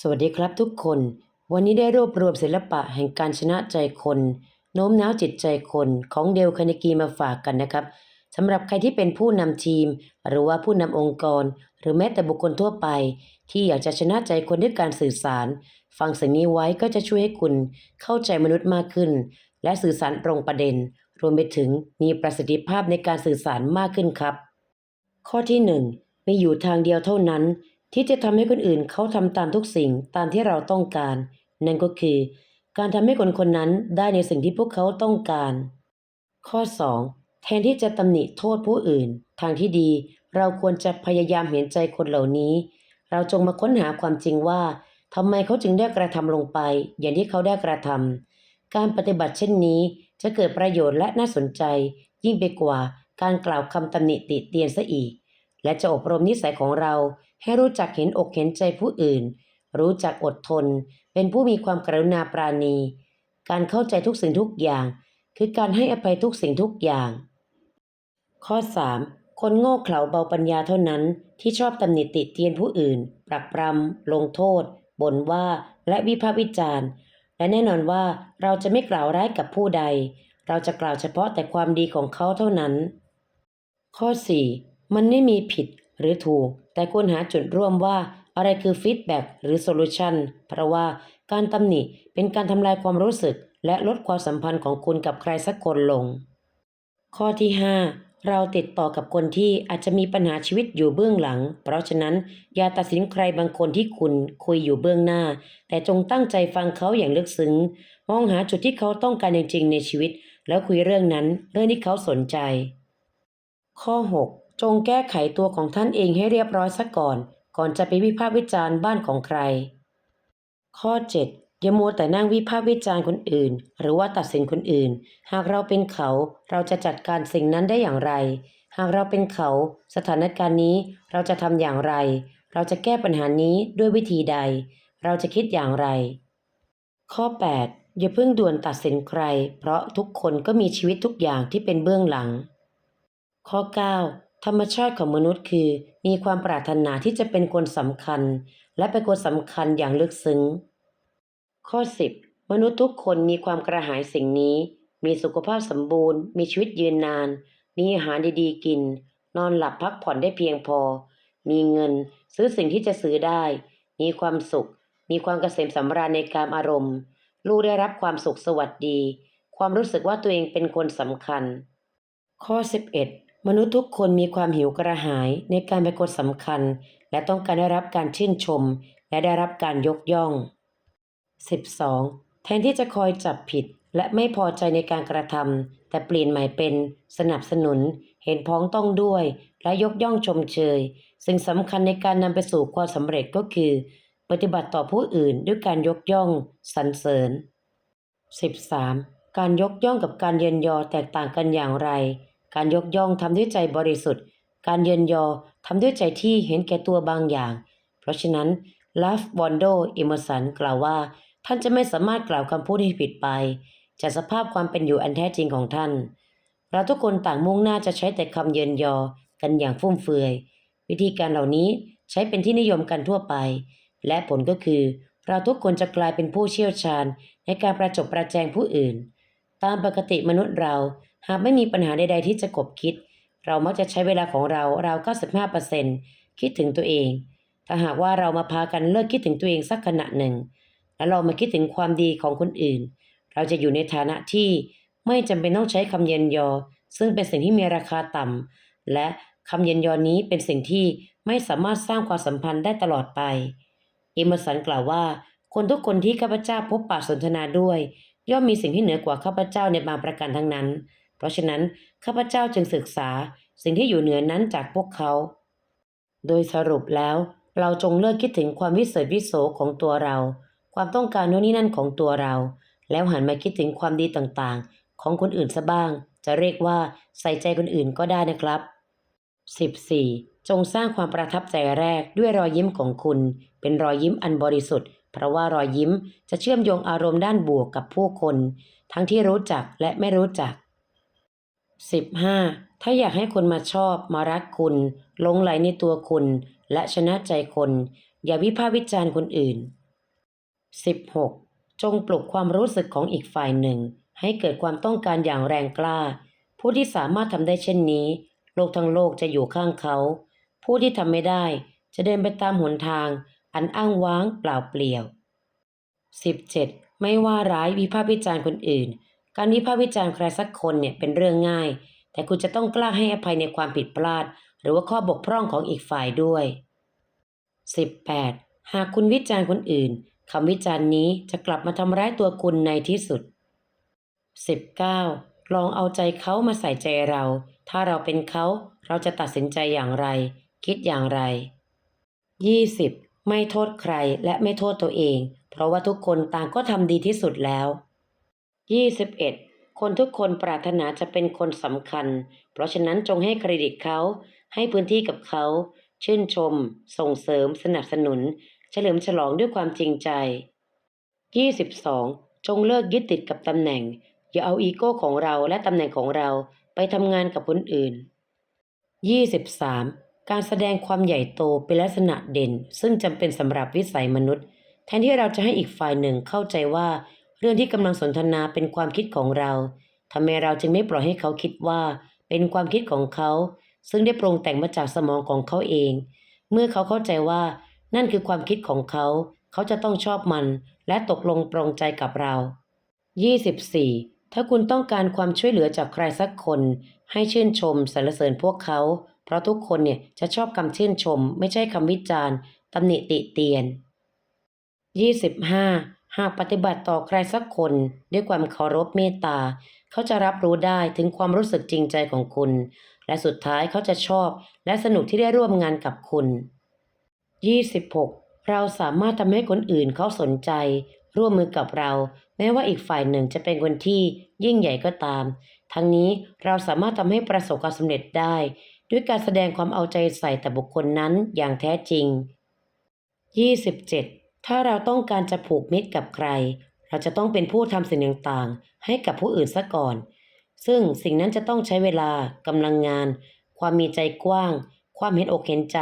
สวัสดีครับทุกคน วันนี้ได้รวบรวมศิลปะแห่งการชนะใจคนโน้มน้าวจิตใจคนของเดลคาเนกีมาฝากกันนะครับสำหรับใครที่เป็นผู้นำทีม หรือว่าผู้นำองค์กร หรือแม้แต่บุคคลทั่วไป ที่อยากจะชนะใจคนด้วยการสื่อสาร ฟังสิ่งนี้ไว้ก็จะช่วยให้คุณเข้าใจมนุษย์มากขึ้น และสื่อสารตรงประเด็น รวมไปถึงมีประสิทธิภาพในการสื่อสารมากขึ้นครับ ข้อที่หนึ่งมีอยู่ทางเดียวเท่านั้น ที่จะทำให้คนอื่นเขาทำตามทุกสิ่งตามที่เราต้องการ นั่นก็คือ การทำให้คนคนนั้นได้ในสิ่งที่พวกเขาต้องการ ข้อ 2 แทนที่จะตำหนิโทษผู้อื่น ทางที่ดีเราควรจะพยายามเห็นใจคนเหล่านี้ เราจงมาค้นหาความจริงว่าทำไมเขาจึงได้กระทำลงไป อย่างที่เขาได้กระทำการปฏิบัติเช่นนี้จะเกิดประโยชน์และน่าสนใจ ยิ่งไปกว่าการกล่าวคำตำหนิติเตียนซะอีก และจะอบรมนิสัยของเรา ให้รู้จักเห็นอกเห็นใจผู้อื่น รู้จักอดทน เป็นผู้มีความกรุณาปราณี การเข้าใจทุกสิ่งทุกอย่าง คือการให้อภัยทุกสิ่งทุกอย่าง ข้อ 3. คนโง่เขลาเบาปัญญาเท่านั้น ที่ชอบตำหนิติเตียนผู้อื่น ปรักปรำลงโทษบ่นว่าและวิพากษ์วิจารณ์ และแน่นอนว่าเราจะไม่กล่าวร้ายกับผู้ใด เราจะกล่าวเฉพาะแต่ความดีของเขาเท่านั้น ข้อ 4. มันไม่มีผิด หรือถูก แต่ควรหาจุดร่วมว่าอะไรคือฟีดแบ็กหรือโซลูชันเพราะว่าการตำหนิเป็นการทำลายความรู้สึก และลดความสัมพันธ์ของคุณกับใครสักคนลง ข้อที่ 5 เราติดต่อกับคนที่อาจจะมีปัญหาชีวิตอยู่เบื้องหลัง เพราะฉะนั้นอย่าตัดสินใครบางคนที่คุณคุยอยู่เบื้องหน้า แต่จงตั้งใจฟังเขาอย่างลึกซึ้ง มองหาจุดที่เขาต้องการจริงๆในชีวิต แล้วคุยเรื่องนั้นเรื่องที่เขาสนใจ ข้อ 6 จงแก้ไขตัวของท่านเองให้เรียบร้อยซะก่อน ก่อนจะไปวิพากษ์วิจารณ์บ้านของใคร ข้อ 7 อย่ามัวแต่นั่งวิพากษ์วิจารณ์คนอื่น หรือว่าตัดสินคนอื่น หากเราเป็นเขาเราจะจัดการสิ่งนั้นได้อย่างไร หากเราเป็นเขา สถานการณ์นี้เราจะทำอย่างไร เราจะแก้ปัญหานี้ด้วยวิธีใด เราจะคิดอย่างไร ข้อ 8 อย่าเพิ่งด่วนตัดสินใคร เพราะทุกคนก็มีชีวิตทุกอย่างที่เป็นเบื้องหลัง ข้อ 9 ธรรมชาติของมนุษย์คือ มีความปรารถนาที่จะเป็นคนสำคัญ และเป็นคนสำคัญอย่างลึกซึ้ง ข้อ 10 มนุษย์ทุกคนมีความกระหายสิ่งนี้ มีสุขภาพสมบูรณ์ มีชีวิตยืนนาน มีอาหารดีๆกิน นอนหลับพักผ่อนได้เพียงพอ มีเงินซื้อสิ่งที่จะซื้อได้ มีความสุข มีความเกษมสำราญในการอารมณ์ ลูกได้รับความสุขสวัสดี ความรู้สึกว่าตัวเองเป็นคนสำคัญ ข้อ 11 มนุษย์ทุกคนมีความหิวกระหายในการเป็นคนสำคัญ และต้องการได้รับการชื่นชม และได้รับการยกย่อง 12. แทนที่จะคอยจับผิดและไม่พอใจในการกระทำแต่เปลี่ยนใหม่เป็นสนับสนุน เห็นพ้องต้องด้วย และยกย่องชมเชย สิ่งสำคัญในการนำไปสู่ความสำเร็จก็คือ ปฏิบัติต่อผู้อื่นด้วยการยกย่องสรรเสริญ 13. การยกย่องกับการเยินยอแตกต่างกันอย่างไร การยกย่องทำด้วยใจบริสุทธิ์ การเยินยอทำด้วยใจที่เห็นแก่ตัวบางอย่าง เพราะฉะนั้นลาฟบอนโดอิมเมอร์สันกล่าวว่า ท่านจะไม่สามารถกล่าวคำพูดที่ผิดไป จากสภาพความเป็นอยู่อันแท้จริงของท่าน เราทุกคนต่างมุ่งหน้าจะใช้แต่คำเยินยอกันอย่างฟุ่มเฟือย วิธีการเหล่านี้ใช้เป็นที่นิยมกันทั่วไป และผลก็คือ เราทุกคนจะกลายเป็นผู้เชี่ยวชาญในการประจบประแจงผู้อื่น ตามปกติมนุษย์เรา หากไม่มีปัญหาใด ๆ ที่จะกบคิด เรามักจะใช้เวลาของเราราว95%คิดถึงตัวเอง ถ้าหากว่าเรามาพากันเลิกคิดถึงตัวเองสักขณะหนึ่ง แล้วเรามาคิดถึงความดีของคนอื่น เราจะอยู่ในฐานะที่ไม่จำเป็นต้องใช้คำเย็นยอ ซึ่งเป็นสิ่งที่มีราคาต่ำและคำเย็นยอนี้เป็นสิ่งที่ไม่สามารถสร้างความสัมพันธ์ได้ตลอดไป เอเมสันกล่าวว่า คนทุกคนที่ข้าพเจ้าพบปะสนทนาด้วย ย่อมมีสิ่งที่เหนือกว่าข้าพเจ้าในบางประการทั้งนั้น เพราะฉะนั้นข้าพเจ้าจึงศึกษาสิ่งที่อยู่เหนือนั้นจากพวกเขา โดยสรุปแล้วเราจงเลิกคิดถึงความวิเศษวิโสของตัวเรา ความต้องการโน่นนี่นั่นของตัวเรา แล้วหันมาคิดถึงความดีต่างๆ ของคนอื่นซะบ้าง จะเรียกว่าใส่ใจคนอื่นก็ได้นะครับ 14. จงสร้างความประทับใจแรกด้วยรอยยิ้มของคุณ เป็นรอยยิ้มอันบริสุทธิ์ เพราะว่ารอยยิ้มจะเชื่อมโยงอารมณ์ด้านบวกกับผู้คน ทั้งที่รู้จักและไม่รู้จัก 15. ถ้าอยากให้คนมาชอบมารักคุณหลงไหลในตัวคุณ และชนะใจคน อย่าวิพากษ์วิจารณ์คนอื่น 16. จงปลุกความรู้สึกของอีกฝ่ายหนึ่ง ให้เกิดความต้องการอย่างแรงกล้า ผู้ที่สามารถทำได้เช่นนี้ โลกทั้งโลกจะอยู่ข้างเขา ผู้ที่ทำไม่ได้จะเดินไปตามหนทาง อันอ้างว้างเปล่าเปลี่ยว 17. ไม่ว่าร้ายวิพากษ์วิจารณ์คนอื่น การวิพากษ์วิจารณ์ใครสักคนเนี่ยเป็นเรื่องง่าย แต่คุณจะต้องกล้าให้อภัยในความผิดพลาด หรือว่าข้อบกพร่องของอีกฝ่ายด้วย 18. หากคุณวิจารณ์คนอื่นคำวิจารณ์นี้จะกลับมาทำร้ายตัวคุณในที่สุด 19. ลองเอาใจเขามาใส่ใจเรา ถ้าเราเป็นเขา เราจะตัดสินใจอย่างไร คิดอย่างไร 20. ไม่โทษใครและไม่โทษตัวเอง เพราะว่าทุกคนต่างก็ทำดีที่สุดแล้ว 21. คนทุกคนปรารถนาจะเป็นคนสำคัญ เพราะฉะนั้นจงให้เครดิตเขา ให้พื้นที่กับเขา ชื่นชม ส่งเสริม สนับสนุน เฉลิมฉลองด้วยความจริงใจ 22. จงเลิกยึดติดกับตำแหน่ง อย่าเอาอีโก้ของเราและตำแหน่งของเราไปทำงานกับคนอื่น 23. การแสดงความใหญ่โตเป็นลักษณะเด่น ซึ่งจำเป็นสำหรับวิสัยมนุษย์ แทนที่เราจะให้อีกฝ่ายหนึ่งเข้าใจว่า เรื่องที่กำลังสนทนาเป็นความคิดของเราทำไมเราจึงไม่ปล่อยให้เขาคิดว่า เป็นความคิดของเขา ซึ่งได้ปรุงแต่งมาจากสมองของเขาเอง เมื่อเขาเข้าใจว่า นั่นคือความคิดของเขา เขาจะต้องชอบมัน และตกลงปรงใจกับเรา 24. ถ้าคุณต้องการความช่วยเหลือจากใครสักคน ให้ชื่นชมสรรเสริญพวกเขา เพราะทุกคนเนี่ยจะชอบคำชื่นชม ไม่ใช่คำวิจารณ์ตำหนิติเตียน 25. หากปฏิบัติต่อใครสักคนด้วยความเคารพเมตตา เขาจะรับรู้ได้ถึงความรู้สึกจริงใจของคุณ และสุดท้ายเขาจะชอบและสนุกที่ได้ร่วมงานกับคุณ 26. เราสามารถทำให้คนอื่นเขาสนใจ ร่วมมือกับเรา แม้ว่าอีกฝ่ายหนึ่งจะเป็นคนที่ยิ่งใหญ่ก็ตาม ทั้งนี้เราสามารถทำให้ประสบความสำเร็จได้ ด้วยการแสดงความเอาใจใส่แต่บุคคลนั้นอย่างแท้จริง 27. ถ้าเราต้องการจะผูกมิตรกับใคร เราจะต้องเป็นผู้ทำสิ่งต่างๆ ให้กับผู้อื่นซะก่อน ซึ่งสิ่งนั้นจะต้องใช้เวลากำลังงาน ความมีใจกว้าง ความเห็นอกเห็นใจ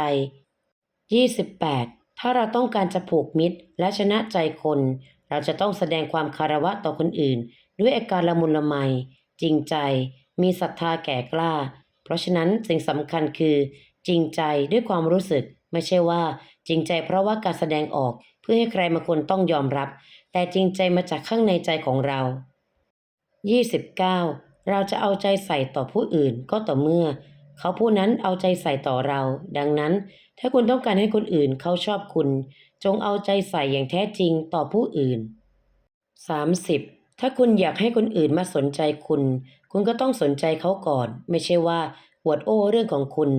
28. ถ้าเราต้องการจะผูกมิตรและชนะใจคน เราจะต้องแสดงความคารวะต่อคนอื่น ด้วยอาการละมุนละไม จริงใจ มีศรัทธาแก่กล้า เพราะฉะนั้นสิ่งสำคัญคือ จริงใจด้วยความรู้สึก ไม่ใช่ว่า จริงใจเพราะว่าการแสดงออก พื่อให้ใครมางคนต้องยอมรับ แต่จริงใจมาจากข้างในใจของเรา 29. เราจะเอาใจใส่ต่อผู้อื่นก็ต่อเมื่อ เขาผู้นั้นเอาใจใส่ต่อเรา ดังนั้น ถ้าคุณต้องการให้คนอื่นเขาชอบคุณ จงเอาใจใส่อย่างแท้จริงต่อผู้อื่น 30. ถ้าคุณอยากให้คนอื่นมาสนใจคุณ คุณก็ต้องสนใจเขาก่อน ไม่ใช่ว่าอวดโอ้เรื่องของคุณ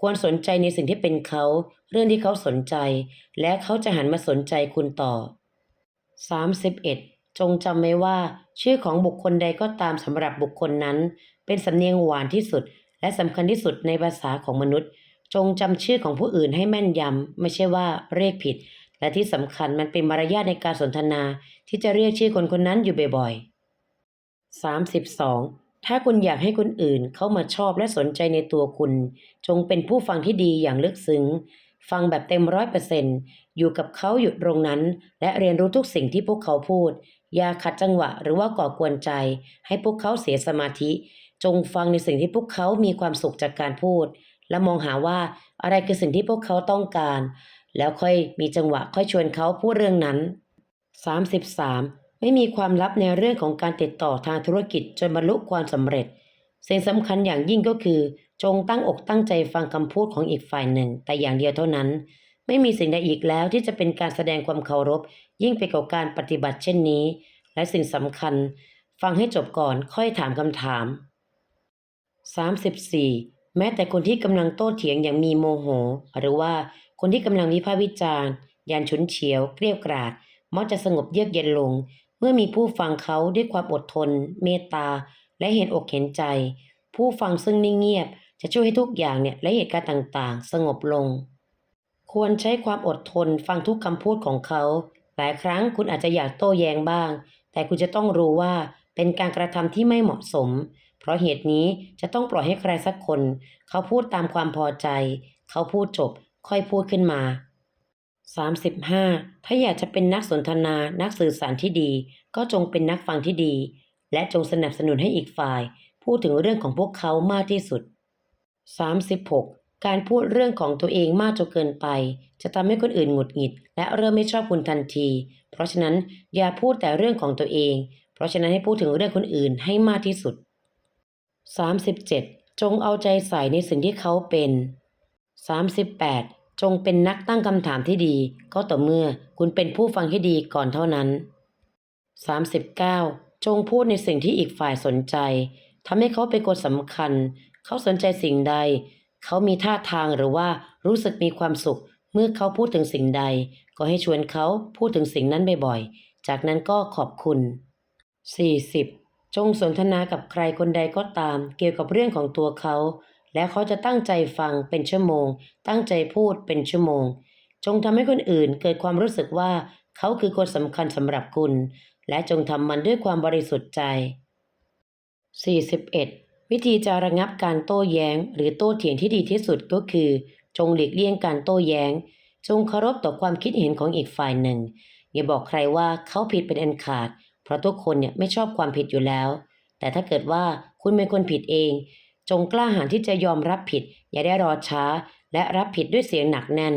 ควรสนใจในสิ่งที่เป็นเขา เรื่องที่เขาสนใจ และเขาจะหันมาสนใจคุณต่อ 31. จงจำไว้ว่า ชื่อของบุคคลใดก็ตามสำหรับบุคคลนั้น เป็นสำเนียงหวานที่สุด และสำคัญที่สุดในภาษาของมนุษย์ จงจำชื่อของผู้อื่นให้แม่นยำไม่ใช่ว่าเรียกผิด และที่สำคัญมันเป็นมารยาทในการสนทนาที่จะเรียกชื่อคนคนนั้นอยู่บ่อยๆ 32. ถ้าคุณอยากให้คนอื่นเข้ามาชอบและสนใจในตัวคุณ จงเป็นผู้ฟังที่ดีอย่างลึกซึ้ง ฟังแบบเต็มร้อยเปอร์เซนต์อยู่กับเขาอยู่ตรงนั้น และเรียนรู้ทุกสิ่งที่พวกเขาพูด อย่าขัดจังหวะหรือว่าก่อกวนใจ ให้พวกเขาเสียสมาธิ จงฟังในสิ่งที่พวกเขามีความสุขจากการพูด และมองหาว่าอะไรคือสิ่งที่พวกเขาต้องการ แล้วค่อยมีจังหวะค่อยชวนเขาพูดเรื่องนั้น 33. ไม่มีความลับในเรื่องของการติดต่อทางธุรกิจจนบรรลุความสำเร็จ สิ่งสำคัญอย่างยิ่งก็คือ จงตั้งอกตั้งใจฟังคำพูดของอีกฝ่ายหนึ่ง แต่อย่างเดียวเท่านั้น ไม่มีสิ่งใดอีกแล้วที่จะเป็นการแสดงความเคารพ ยิ่งไปกว่าการปฏิบัติเช่นนี้ และสิ่งสำคัญ ฟังให้จบก่อนค่อยถามคำถาม 34. แม้แต่คนที่กำลังโต้เถียงอย่างมีโมโห หรือว่าคนที่กำลังวิพากษ์วิจารณ์ยานฉุนเฉียว เกลียวกราดมักจะสงบเยือกเย็นลง เมื่อมีผู้ฟังเขาด้วยความอดทน เมตตา และเห็นอกเห็นใจ ผู้ฟังซึ่งนิ่งเงียบ จะช่วยให้ทุกอย่างเนี่ยและเหตุการณ์ต่างๆ สงบลง ควรใช้ความอดทนฟังทุกคำพูดของเขา หลายครั้งคุณอาจจะอยากโต้แย้งบ้าง แต่คุณจะต้องรู้ว่าเป็นการกระทำที่ไม่เหมาะสม เพราะเหตุนี้จะต้องปล่อยให้ใครสักคน เขาพูดตามความพอใจ เขาพูดจบ ค่อยพูดขึ้นมา 35 ถ้าอยากจะเป็นนักสนทนา นักสื่อสารที่ดี ก็จงเป็นนักฟังที่ดี และจงสนับสนุนให้อีกฝ่าย พูดถึงเรื่องของพวกเขามากที่สุด 36 การพูดเรื่องของตัวเองมากจนเกินไป จะทำให้คนอื่นหงุดหงิด และเริ่มไม่ชอบคุณทันที เพราะฉะนั้นอย่าพูดแต่เรื่องของตัวเอง เพราะฉะนั้นให้พูดถึงเรื่องคนอื่นให้มากที่สุด 37 จงเอาใจใส่ในสิ่งที่เขาเป็น 38 จงเป็นนักตั้งคำถามที่ดีก็ต่อเมื่อคุณเป็นผู้ฟังที่ดีก่อนเท่านั้น 39 จงพูดในสิ่งที่อีกฝ่ายสนใจทำให้เขาเป็นคนสำคัญ เขาสนใจสิ่งใด เขามีท่าทางหรือว่ารู้สึกมีความสุข เมื่อเขาพูดถึงสิ่งใด ก็ให้ชวนเขาพูดถึงสิ่งนั้นบ่อยๆ จากนั้นก็ขอบคุณ 40. จงสนทนากับใครคนใดก็ตาม เกี่ยวกับเรื่องของตัวเขา และเขาจะตั้งใจฟังเป็นชั่วโมง ตั้งใจพูดเป็นชั่วโมง จงทำให้คนอื่นเกิดความรู้สึกว่าเขาคือคนสำคัญสำหรับคุณ และจงทำมันด้วยความบริสุทธิ์ใจ 41. วิธีจะระงับการโต้แย้ง หรือโต้เถียงที่ดีที่สุดก็คือ จงหลีกเลี่ยงการโต้แย้ง จงเคารพต่อความคิดเห็นของอีกฝ่ายหนึ่ง อย่าบอกใครว่าเขาผิดเป็นอันขาด เพราะทุกคนเนี่ยไม่ชอบความผิดอยู่แล้ว แต่ถ้าเกิดว่าคุณเป็นคนผิดเอง จงกล้าหาญที่จะยอมรับผิด อย่าได้รอช้า และรับผิดด้วยเสียงหนักแน่น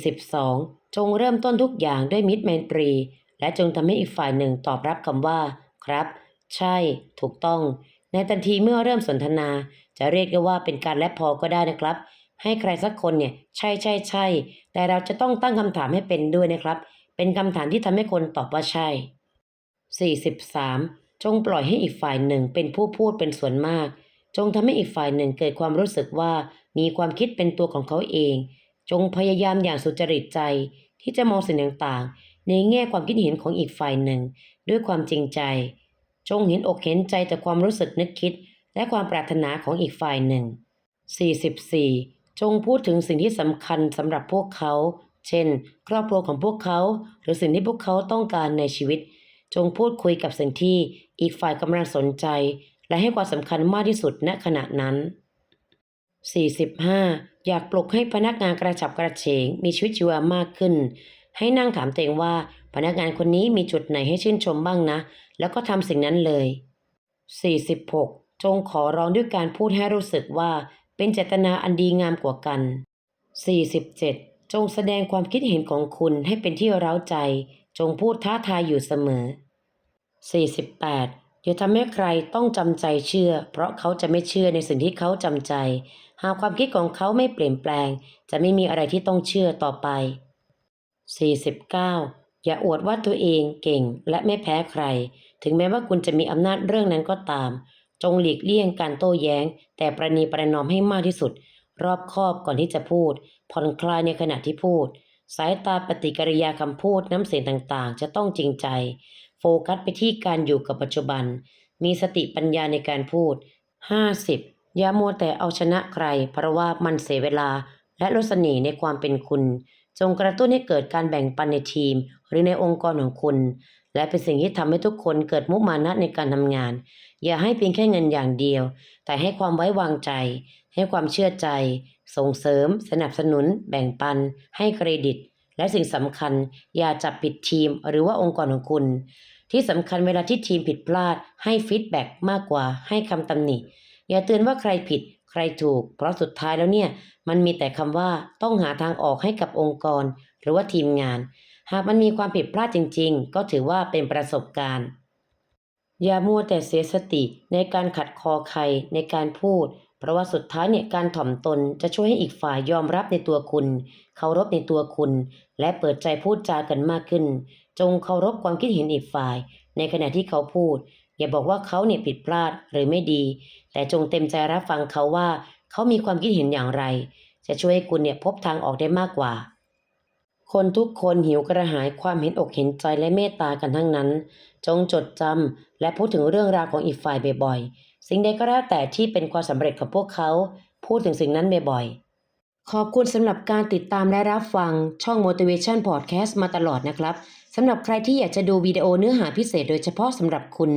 42. จงเริ่มต้นทุกอย่างด้วยมิตรไมตรี และจงทำให้อีกฝ่ายหนึ่งตอบรับคำว่า ครับ ใช่ ถูกต้อง ในทันทีเมื่อเริ่มสนทนา จะเรียกได้ว่าเป็นการและพอก็ได้นะครับ ให้ใครสักคนเนี่ย ใช่ใช่ใช่แต่เราจะต้องตั้งคำถามให้เป็นด้วยนะครับ เป็นคำถามที่ทำให้คนตอบว่าใช่ 43. จงปล่อยให้อีกฝ่ายหนึ่งเป็นผู้พูดเป็นส่วนมาก จงทำให้อีกฝ่ายหนึ่งเกิดความรู้สึกว่ามีความคิดเป็นตัวของเขาเอง จงพยายามอย่างสุจริตใจ ที่จะมองสิ่งต่างๆ ในแง่ความคิดเห็นของอีกฝ่ายหนึ่ง ด้วยความจริงใจ จงเห็นอกเห็นใจแต่ความรู้สึกนึกคิด และความปรารถนาของอีกฝ่ายหนึ่ง 44. จงพูดถึงสิ่งที่สำคัญสำหรับพวกเขา เช่น ครอบครัวของพวกเขา หรือสิ่งที่พวกเขาต้องการในชีวิต จงพูดคุยกับสิ่งที่อีกฝ่ายกำลังสนใจ และให้ความสำคัญมากที่สุดณขณะนั้น 45. อยากปลุกให้พนักงานกระฉับกระเฉง มีชีวิตชีวามากขึ้น ให้นั่งถามตัวเองว่า พนักงานคนนี้มีจุดไหนให้ชื่นชมบ้างนะ แล้วก็ทำสิ่งนั้นเลย 46. จงขอร้องด้วยการพูดให้รู้สึกว่าเป็นเจตนาอันดีงามกว่ากัน 47. จงแสดงความคิดเห็นของคุณให้เป็นที่เร้าใจ จงพูดท้าทายอยู่เสมอ 48. อย่าทำให้ใครต้องจำใจเชื่อ เพราะเขาจะไม่เชื่อในสิ่งที่เขาจำใจ หากความคิดของเขาไม่เปลี่ยนแปลง จะไม่มีอะไรที่ต้องเชื่อต่อไป 49. อย่าอวดว่าตัวเองเก่งและไม่แพ้ใคร ถึงแม้ว่าคุณจะมีอำนาจเรื่องนั้นก็ตาม จงหลีกเลี่ยงการโต้แย้ง แต่ประนีประนอมให้มากที่สุด รอบคอบก่อนที่จะพูด ผ่อนคลายในขณะที่พูด สายตาปฏิกิริยาคำพูดน้ำเสียงต่างๆ จะต้องจริงใจ โฟกัสไปที่การอยู่กับปัจจุบัน มีสติปัญญาในการพูด 50. อย่ามัวแต่เอาชนะใคร เพราะว่ามันเสียเวลา และลดเสน่ห์ในความเป็นคุณ จงกระตุ้นให้เกิดการแบ่งปันในทีม หรือในองค์กรของคุณ และเป็นสิ่งที่ทำให้ทุกคนเกิดมุมานะในการทำงาน อย่าให้เพียงแค่เงินอย่างเดียว แต่ให้ความไว้วางใจ ให้ความเชื่อใจ ส่งเสริม สนับสนุน แบ่งปัน ให้เครดิต และสิ่งสำคัญอย่าจับผิดทีมหรือว่าองค์กรของคุณ ที่สำคัญเวลาที่ทีมผิดพลาด ให้ฟีดแบ็กมากกว่าให้คำตำหนิ อย่าเตือนว่าใครผิดใครถูก เพราะสุดท้ายแล้วเนี่ย มันมีแต่คำว่าต้องหาทางออกให้กับองค์กร หรือว่าทีมงาน หากมันมีความผิดพลาดจริง ๆ ก็ถือว่าเป็นประสบการณ์ อย่ามัวแต่เสียสติในการขัดคอใครในการพูด เพราะว่าสุดท้ายเนี่ยการถ่อมตนจะช่วยให้อีกฝ่ายยอมรับในตัวคุณ เคารพในตัวคุณ และเปิดใจพูดจากันมากขึ้น จงเคารพความคิดเห็นอีกฝ่าย ในขณะที่เขาพูด อย่าบอกว่าเขาเนี่ยผิดพลาดหรือไม่ดี แต่จงเต็มใจรับฟังเขาว่า เขามีความคิดเห็นอย่างไร จะช่วยให้คุณเนี่ยพบทางออกได้มากกว่า คนทุกคนหิวกระหายความเห็นอกเห็นใจและเมตตากันทั้งนั้น จงจดจำและพูดถึงเรื่องราวของอีกฝ่ายบ่อยๆ สิ่งใดก็แล้วแต่ที่เป็นความสำเร็จของพวกเขา พูดถึงสิ่งนั้นบ่อยๆขอบคุณสำหรับการติดตามและรับฟังช่อง motivation podcast มาตลอดนะครับสำหรับใครที่อยากจะดูวิดีโอเนื้อหาพิเศษโดยเฉพาะสำหรับคุณ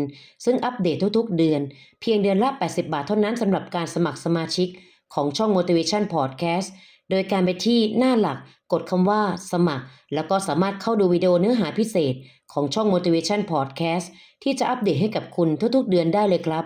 ซึ่งอัปเดตทุกๆ เดือน เพียงเดือนละ 80 บาทเท่านั้นสำหรับการสมัครสมาชิกของช่อง motivation podcast โดยการไปที่หน้าหลักกดคำว่าสมัคร แล้วก็สามารถเข้าดูวิดีโอเนื้อหาพิเศษของช่อง Motivation Podcast ที่จะอัปเดตให้กับคุณทุกๆ เดือนได้เลยครับ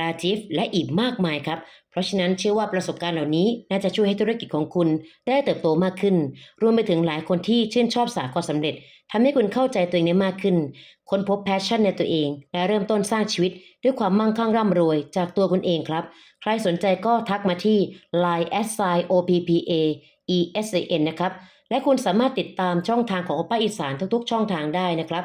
ลาจิฟ และอีกมากมายครับ เพราะฉะนั้นเชื่อว่าประสบการณ์เหล่านี้น่าจะช่วยให้ธุรกิจของคุณได้เติบโตมากขึ้น รวมไปถึงหลายคนที่ชื่นชอบสายความสำเร็จทำให้คุณเข้าใจตัวเองได้มากขึ้น ค้นพบแพชชั่นในตัวเอง และเริ่มต้นสร้างชีวิต ด้วยความมั่งคั่งร่ำรวย จากตัวคุณเองครับ ใครสนใจก็ทักมาที่ line s i o p p a e s a n นะครับและคุณสามารถติดตามช่องทางของโอป้าอีสานทุกๆ ช่องทางได้นะครับ